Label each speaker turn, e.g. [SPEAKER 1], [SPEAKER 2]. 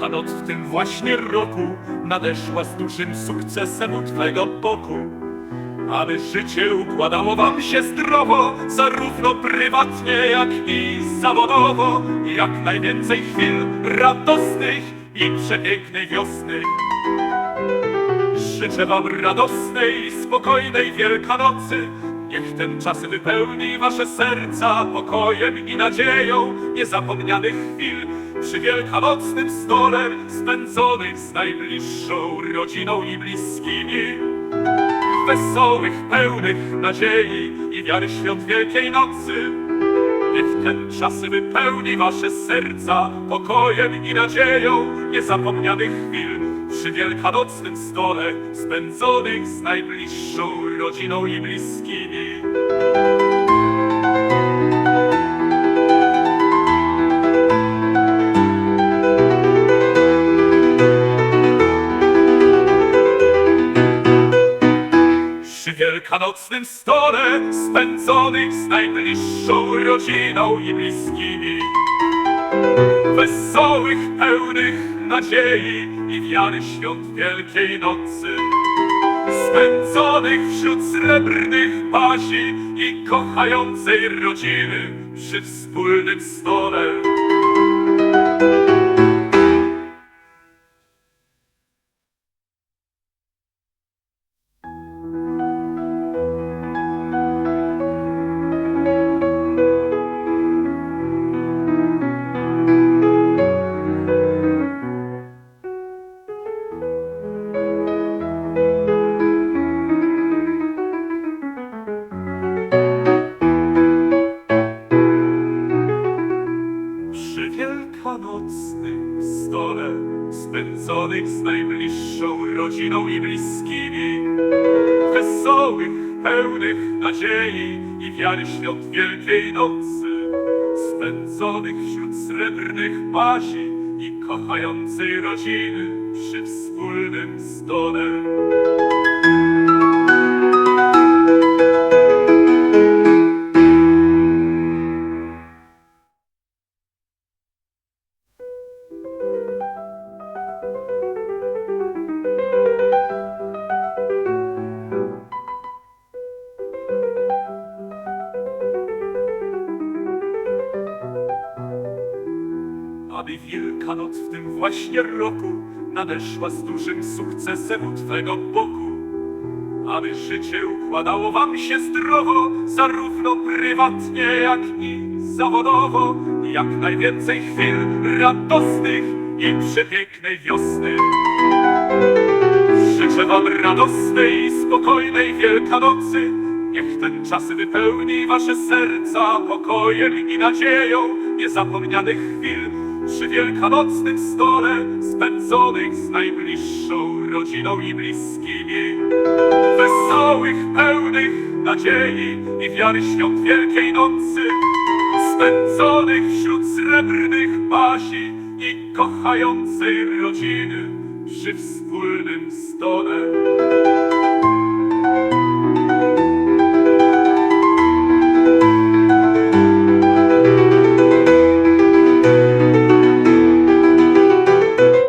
[SPEAKER 1] Wielkanoc w tym właśnie roku nadeszła z dużym sukcesem u Twego boku. Aby życie układało wam się zdrowo, zarówno prywatnie, jak i zawodowo. Jak najwięcej chwil radosnych i przepięknej wiosny. Życzę wam radosnej, spokojnej Wielkanocy. Niech ten czas wypełni wasze serca pokojem i nadzieją niezapomnianych chwil przy wielkanocnym stole spędzonych z najbliższą rodziną i bliskimi. Wesołych, pełnych nadziei i wiary świąt Wielkiej Nocy. Niech ten czas wypełni wasze serca pokojem i nadzieją niezapomnianych chwil przy wielkanocnym stole spędzonych z najbliższą rodziną i bliskimi. Wielkanocnym stole spędzonych z najbliższą rodziną i bliskimi. Wesołych, pełnych nadziei i wiary świąt Wielkiej Nocy. Spędzonych wśród srebrnych pazi i kochającej rodziny przy wspólnym stole. Spędzonych z najbliższą rodziną i bliskimi, wesołych, pełnych nadziei i wiary świąt Wielkiej Nocy, spędzonych wśród srebrnych pazi i kochającej rodziny przy wspólnym stole. Aby Wielkanoc w tym właśnie roku nadeszła z dużym sukcesem u Twego boku. Aby życie układało Wam się zdrowo, zarówno prywatnie, jak i zawodowo. Jak najwięcej chwil radosnych i przepięknej wiosny. Życzę Wam radosnej i spokojnej Wielkanocy. Niech ten czas wypełni Wasze serca pokojem i nadzieją niezapomnianych chwil przy wielkanocnym stole spędzonych z najbliższą rodziną i bliskimi. Wesołych, pełnych nadziei i wiary świąt Wielkiej Nocy, spędzonych wśród srebrnych pazi i kochającej rodziny przy wspólnym stole.